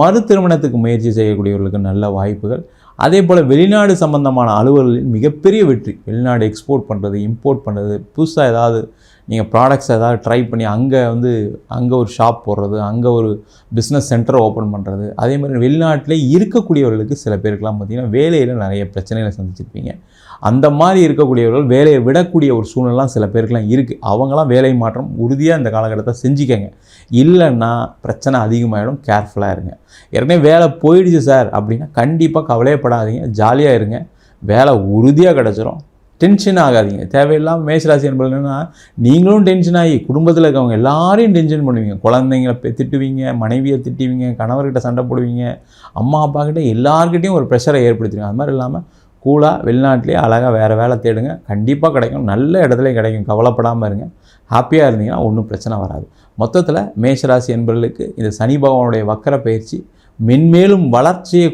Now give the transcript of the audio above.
மறு திருமணத்துக்கு முயற்சி செய்யக்கூடியவர்களுக்கு நல்ல வாய்ப்புகள். அதே போல் வெளிநாடு சம்பந்தமான அலுவல்களில் மிகப்பெரிய வெற்றி. வெளிநாடு எக்ஸ்போர்ட் பண்ணுறது இம்போர்ட் பண்ணுறது புதுசாக ஏதாவது நீங்கள் ப்ராடக்ட்ஸ் ஏதாவது ட்ரை பண்ணி அங்கே வந்து அங்கே ஒரு ஷாப் போடுறது அங்கே ஒரு பிஸ்னஸ் சென்டர் ஓப்பன் பண்ணுறது அதே மாதிரி வெளிநாட்டிலே இருக்கக்கூடியவர்களுக்கு சில பேருக்குலாம் பார்த்திங்கன்னா வேலையில் நிறைய பிரச்சனைகளை சந்திச்சிருப்பீங்க. அந்த மாதிரி இருக்கக்கூடியவர்கள் வேலையை விடக்கூடிய ஒரு சூழ்நிலாம் சில பேருக்கெலாம் இருக்குது அவங்களாம் வேலை மாற்றம் உறுதியாக இந்த காலகட்டத்தை செஞ்சுக்கங்க. இல்லைன்னா பிரச்சனை அதிகமாகிடும் கேர்ஃபுல்லாக இருங்க. ஏற்கனவே வேலை போயிடுச்சு சார் அப்படின்னா கண்டிப்பாக கவலையப்படாதீங்க ஜாலியாக இருங்க. வேலை உறுதியாக கிடச்சிரும். டென்ஷன் ஆகாதீங்க. தேவையில்லாமல் மேஷராசி என்பதுன்னா நீங்களும் டென்ஷன் ஆகி குடும்பத்தில் இருக்கவங்க எல்லாரையும் டென்ஷன் பண்ணுவீங்க. குழந்தைங்கள திட்டுவீங்க மனைவியை திட்டுவீங்க கணவர்கிட்ட சண்டை போடுவீங்க. அம்மா அப்பா கிட்ட எல்லார்கிட்டையும் ஒரு ப்ரெஷரை ஏற்படுத்துவீங்க அது மாதிரி இல்லாமல் கூலாக வெளிநாட்டிலே அழகாக வேறு வேலை தேடுங்க. கண்டிப்பாக கிடைக்கும். நல்ல இடத்துலையும் கிடைக்கும். கவலைப்படாமல் இருங்க. ஹாப்பியாக இருந்தீங்கன்னா ஒன்றும் பிரச்சனை வராது. மொத்தத்தில் மேஷராசி என்பவர்களுக்கு இந்த சனி பகவானுடைய வக்கர பயிற்சி மென்மேலும் வளர்ச்சியை